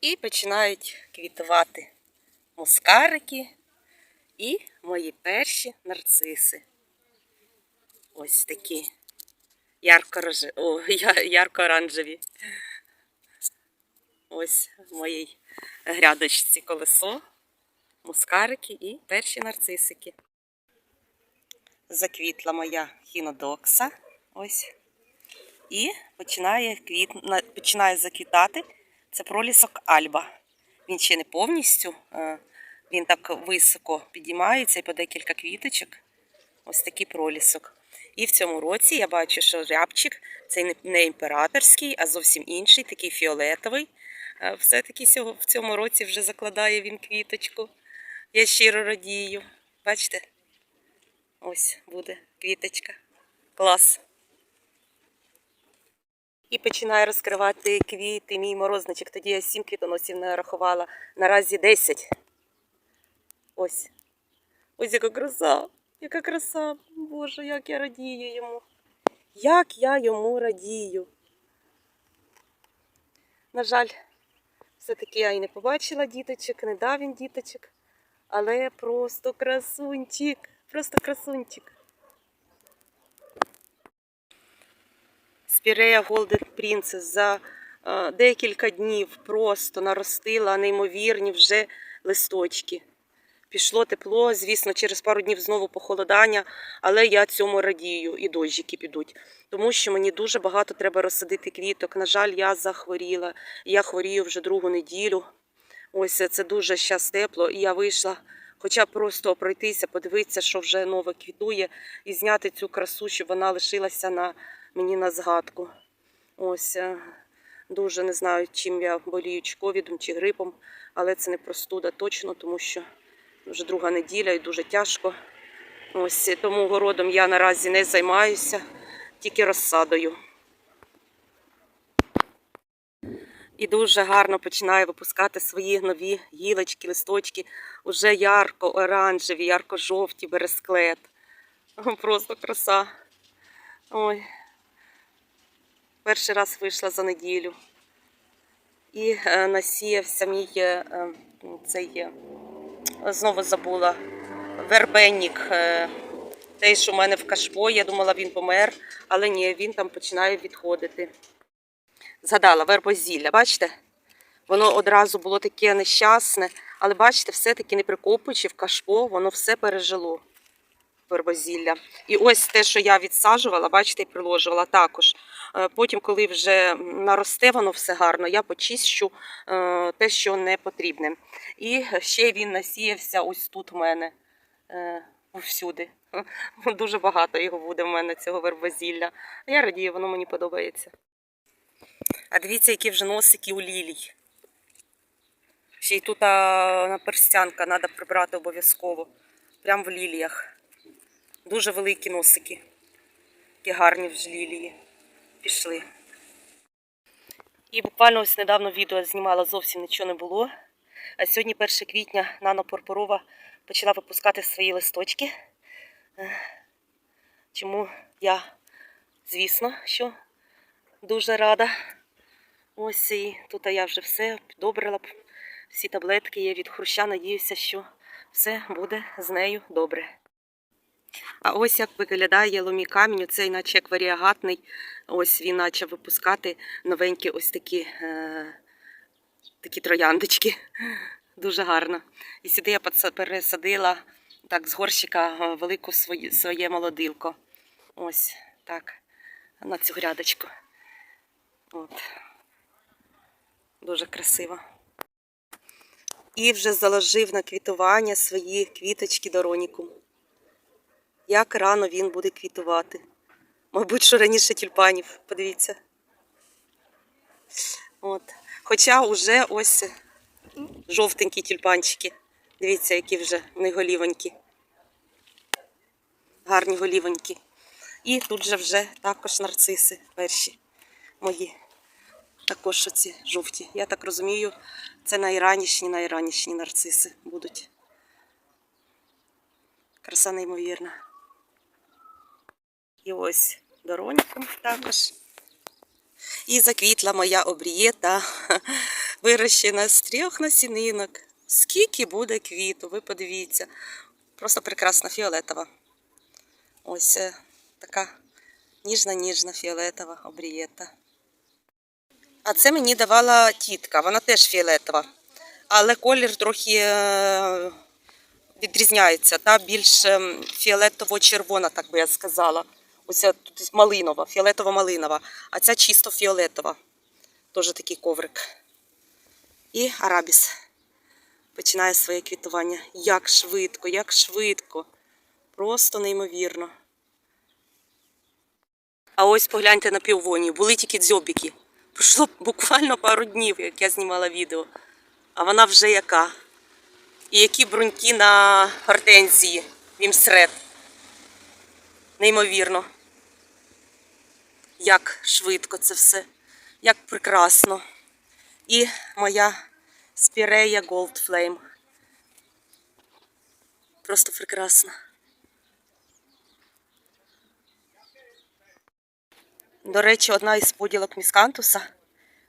І починають квітувати мускарики і мої перші нарциси. Ось такі ярко-оранжеві. Ось в моїй грядочці колесо, мускарики і перші нарцисики. Заквітла моя хінодокса. Ось. І починає, квіт... починає заквітати. Це пролісок Альба. Він ще не повністю, е, він так високо підіймається і по декілька квіточок. Ось такий пролісок. І в цьому році я бачу, що рябчик цей не- імператорський, а зовсім інший, такий фіолетовий. Е, Все-таки в цьому році вже закладає він квіточку. Я щиро радію. Бачите? Ось буде квіточка. Клас. І починає розкривати квіти, мій морозничок. Тоді я сім квітоносів нарахувала. Наразі 10. Ось. Ось яка краса. Яка краса. Боже, як я радію йому. Як я йому радію. На жаль, все-таки я і не побачила діточок, не дав він діточок. Але просто красунчик. Просто красунчик. Спірея Golden Princess за е, декілька днів просто наростила неймовірні вже листочки. Пішло тепло, звісно, через пару днів знову похолодання, але я цьому радію і дощики підуть. Тому що мені дуже багато треба розсадити квіток. На жаль, я захворіла. Я хворію вже другу неділю. Ось це дуже щас тепло, і я вийшла, хоча б просто пройтися, подивитися, що вже нове квітує, і зняти цю красу, щоб вона лишилася на мені на згадку. Ось е, дуже не знаю, чим я болію, чи ковідом, чи грипом, але це не простуда точно, тому що вже друга неділя і дуже тяжко. Ось е, тому городом я наразі не займаюся, тільки розсадою. І дуже гарно починає випускати свої нові гілочки, листочки, уже ярко-оранжеві, ярко-жовті, бересклет. Просто краса. Ой. Перший раз вийшла за неділю. І е, насіявся мій е, е, цей знову забула вербенник. Той, що в мене в кашпо, я думала, він помер, але ні, він там починає відходити. Згадала вербозілля, бачите? Воно одразу було таке нещасне, але бачите, все-таки не прикопуючи в кашпо, воно все пережило вербозілля. І ось те, що я відсаджувала, бачите, і приложувала також. Е, Потім, коли вже наросте воно все гарно, я почищу е, те, що не потрібне. І ще він насіявся ось тут в мене е, всюди. Дуже багато його буде в мене, цього вербозілля. Я радію, воно мені подобається. А дивіться, які вже носики у лілій. Ще й тут а, наперстянка треба прибрати обов'язково. Прямо в ліліях. Дуже великі носики. Які гарні вже лілії. Пішли. І буквально ось недавно відео знімала, зовсім нічого не було. А сьогодні 1 квітня Нано Порпорова почала випускати свої листочки. Чому я, звісно, що дуже рада. Ось і тут я вже все підобрила. Всі таблетки є від хруща. Надіюся, що все буде з нею добре. А ось як виглядає ломі камінь, цей наче як варіагатний. Ось він почав випускати новенькі ось такі, е, такі трояндочки. Дуже гарно. І сюди я пересадила так, з горщика е, велику своє, своє молодилко. Ось так, на цю грядочку. От. Дуже красиво. І вже заложив на квітування свої квіточки Дороніку. Як рано він буде квітувати. Мабуть, що раніше тюльпанів, подивіться. От. Хоча вже ось жовтенькі тюльпанчики. Дивіться, які вже вони голівонькі. Гарні голівонькі. І тут же вже також нарциси перші мої. Також оці жовті. Я так розумію, це найранішні, найранішні нарциси будуть. Краса неймовірна. І ось дороньком також. І заквітла моя обрієта вирощена з трьох насінинок. Скільки буде квіту, ви подивіться. Просто прекрасна фіолетова. Ось е, така ніжна-ніжна фіолетова обрієта. А це мені давала тітка, вона теж фіолетова. Але колір трохи е, відрізняється. Та більш ем, фіолетово-червона, так би я сказала. Ось ця тут малинова, фіолетово-малинова, а ця чисто фіолетова. Теж такий коврик. І арабіс починає своє квітування. Як швидко, як швидко. Просто неймовірно. А ось погляньте на півонію. Були тільки дзьобіки. Пройшло буквально пару днів, як я знімала відео. А вона вже яка. І які бруньки на гортензії Вімсред. Неймовірно. Як швидко це все, як прекрасно. І моя спірея Gold Flame. Просто прекрасно. До речі, одна із поділок міскантуса,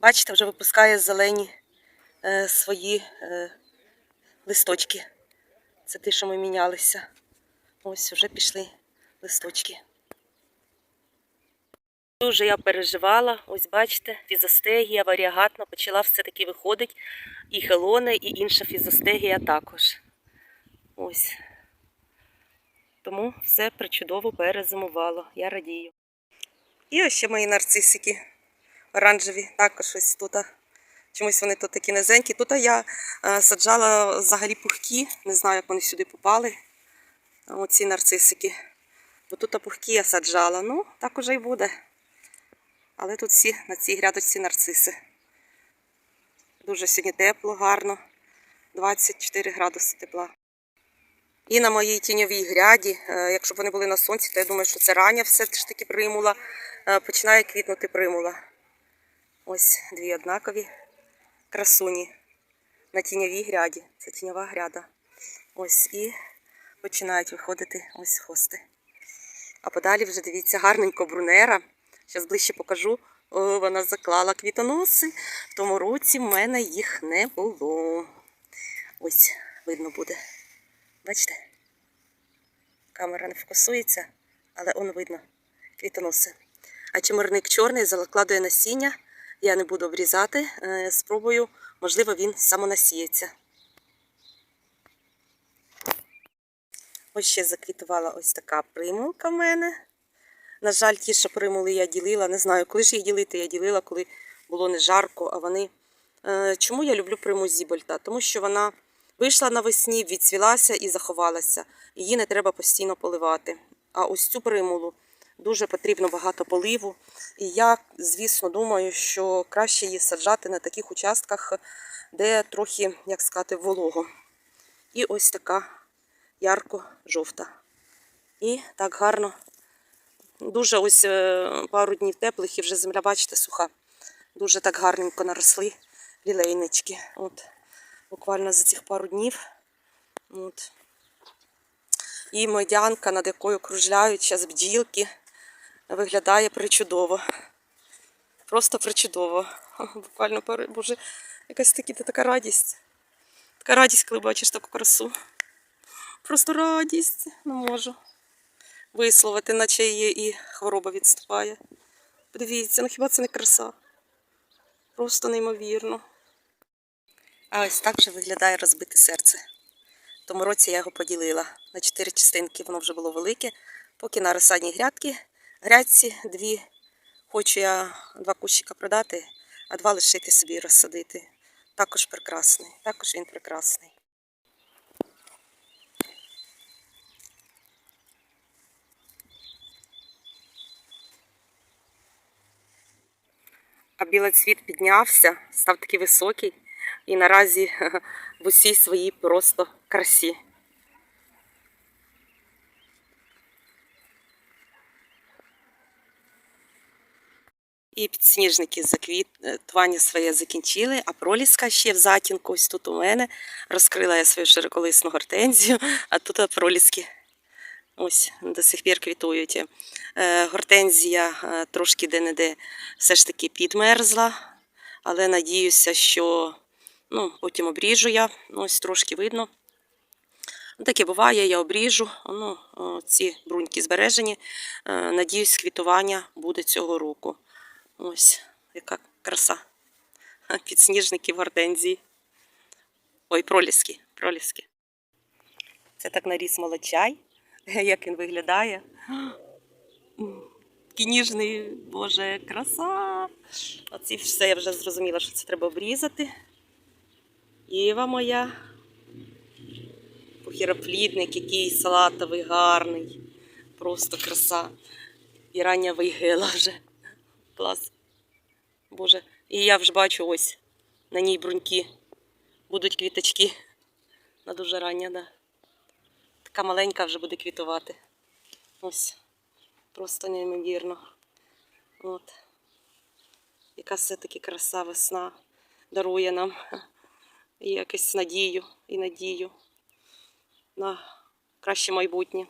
бачите, вже випускає зелені е, свої е, листочки. Це ті, що ми мінялися. Ось вже пішли листочки. Дуже я переживала. Ось бачите, фізостегія варіагатна почала все-таки виходить. І хелони, і інша фізостегія також. Ось. Тому все причудово перезимувало. Я радію. І ось ще мої нарцисики оранжеві, також ось тут. Чомусь вони тут такі низенькі. Тут я саджала взагалі пухкі, не знаю, як вони сюди попали. Оці нарцисики. Бо тут пухкі я саджала. Ну, так уже й буде. Але тут всі на цій грядочці нарциси. Дуже сьогодні тепло, гарно. 24 градуси тепла. І на моїй тіньовій гряді, е, якщо б вони були на сонці, то я думаю, що це рання все ж таки примула. е, Починає квітнути примула. Ось дві однакові красуні на тіньовій гряді. Це тіньова гряда. Ось і починають виходити ось хости. А подалі вже дивіться гарненько брунера. Зараз ближче покажу. О, вона заклала квітоноси. В тому році в мене їх не було. Ось, видно буде. Бачите? Камера не фокусується, але он видно квітоноси. А чимирник чорний закладує насіння. Я не буду обрізати. Е, Спробую, можливо, він самонасіється. Ось ще заквітувала ось така примулка в мене. На жаль, ті, що примули я ділила, не знаю, коли ж їх ділити, я ділила, коли було не жарко, а вони. Е, Чому я люблю приму Зібольта? Тому що вона вийшла навесні, відцвілася і заховалася. Її не треба постійно поливати. А ось цю примулу дуже потрібно багато поливу. І я, звісно, думаю, що краще її саджати на таких участках, де трохи, як сказати, волого. І ось така ярко-жовта. І так гарно Дуже ось е, пару днів теплих і вже земля, бачите, суха. Дуже так гарненько наросли лілейнички. От, буквально за цих пару днів. От. І медянка, над якою кружляють зараз бджілки, виглядає причудово. Просто причудово. Буквально пару, боже, якась такі, така радість. Така радість, коли бачиш таку красу. Просто радість не можу висловити, наче її і хвороба відступає. Подивіться, ну хіба це не краса? Просто неймовірно. А ось так вже виглядає розбите серце. Тому році я його поділила на чотири частинки, воно вже було велике. Поки на розсадній грядки, грядці дві. Хочу я два кущика продати, а два лишити собі розсадити. Також прекрасний. Також він прекрасний. А білоцвіт піднявся, став такий високий і наразі в усій своїй просто красі. І підсніжники заквітування своє закінчили, а проліска ще в затінку. Ось тут у мене розкрила я свою широколисну гортензію, а тут проліски ось до сих пір квітують. Е, Гортензія е, трошки де-не-де все ж таки підмерзла, але надіюся, що ну, потім обріжу я. Ось трошки видно. Таке буває, я обріжу. Ну, ці бруньки збережені. Е, Надіюсь, квітування буде цього року. Ось, яка краса. Підсніжники гортензії. Ой, проліски, проліски. Це так наріс молочай, як він виглядає. М, Такий ніжний, боже, краса. Оці все я вже зрозуміла, що це треба обрізати. Єва моя. Похіроплідник, який салатовий, гарний. Просто краса. І рання вигила вже. Клас. Боже. І я вже бачу ось на ній бруньки. Будуть квіточки. На дуже рання, да. Така маленька вже буде квітувати. Ось. Просто неймовірно. От. Яка все-таки краса весна дарує нам і якусь надію і надію на краще майбутнє.